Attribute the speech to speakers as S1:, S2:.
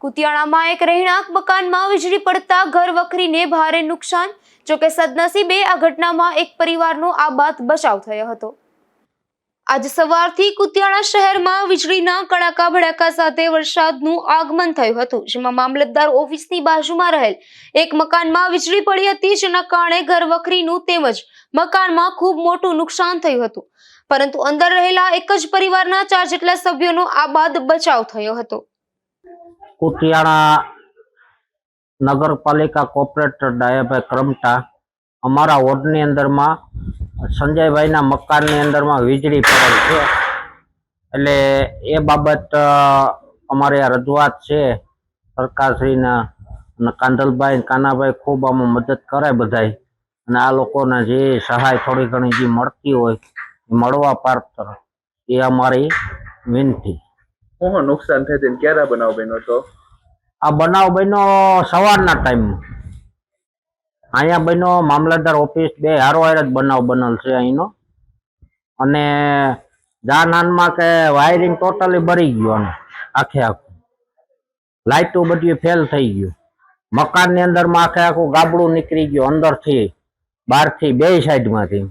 S1: કુતિયાણામાં એક રહેણાંક મકાનમાં વીજળી પડતા ઘર વખરીને ભારે નુકસાન. જોકે સદનસીબે આ ઘટનામાં એક પરિવારનો આબાદ બચાવ થયો હતો. આજ સવારથી કુતિયાણા શહેરમાં વીજળીના કડાકા ભડાકા સાથે વરસાદનું આગમન થયું હતું, જેમાં મામલતદાર ઓફિસની બાજુમાં રહેલ એક મકાનમાં વીજળી પડી હતી, જેના કારણે ઘર વખરીનું તેમજ મકાનમાં ખૂબ મોટું નુકસાન થયું હતું. પરંતુ અંદર રહેલા એક જ પરિવારના ચાર જેટલા સભ્યોનો આબાદ બચાવ થયો હતો.
S2: કુતિયાણા નગરપાલિકા કોર્પોરેટર ડાયાભાઈ ક્રમટા, અમારા વોર્ડની અંદરમાં, સંજયભાઈના મકાનની અંદરમાં વીજળી પડેલ છે. એટલે એ બાબત અમારે આ રજૂઆત છે. સરકારશ્રીના અને કાંધલભાઈ કાનાભાઈ ખૂબ આમાં મદદ કરે બધાય. અને આ લોકોને જે સહાય થોડી ઘણી જે મળતી હોય મળવા પાત્ર. એ અમારી વિનંતી.
S3: હું નુકસાન થાય તેને ક્યારે બનાવ બન્યો હતો
S2: આ બનાવ બન્યો સવારના ટાઈમમાં અહીંયા બન્યો મામલતદાર ઓફિસ બે હારો જ બનાવ બનેલ છે અહીંનો. અને જાનહાનમાં કે વાયરિંગ ટોટલી બળી ગયું આખે આખું. લાઇટો બધી ફેલ થઈ ગયું. મકાનની અંદરમાં આખે આખું ગાબડું નીકળી ગયું અંદરથી, બહારથી, બે સાઈડમાંથી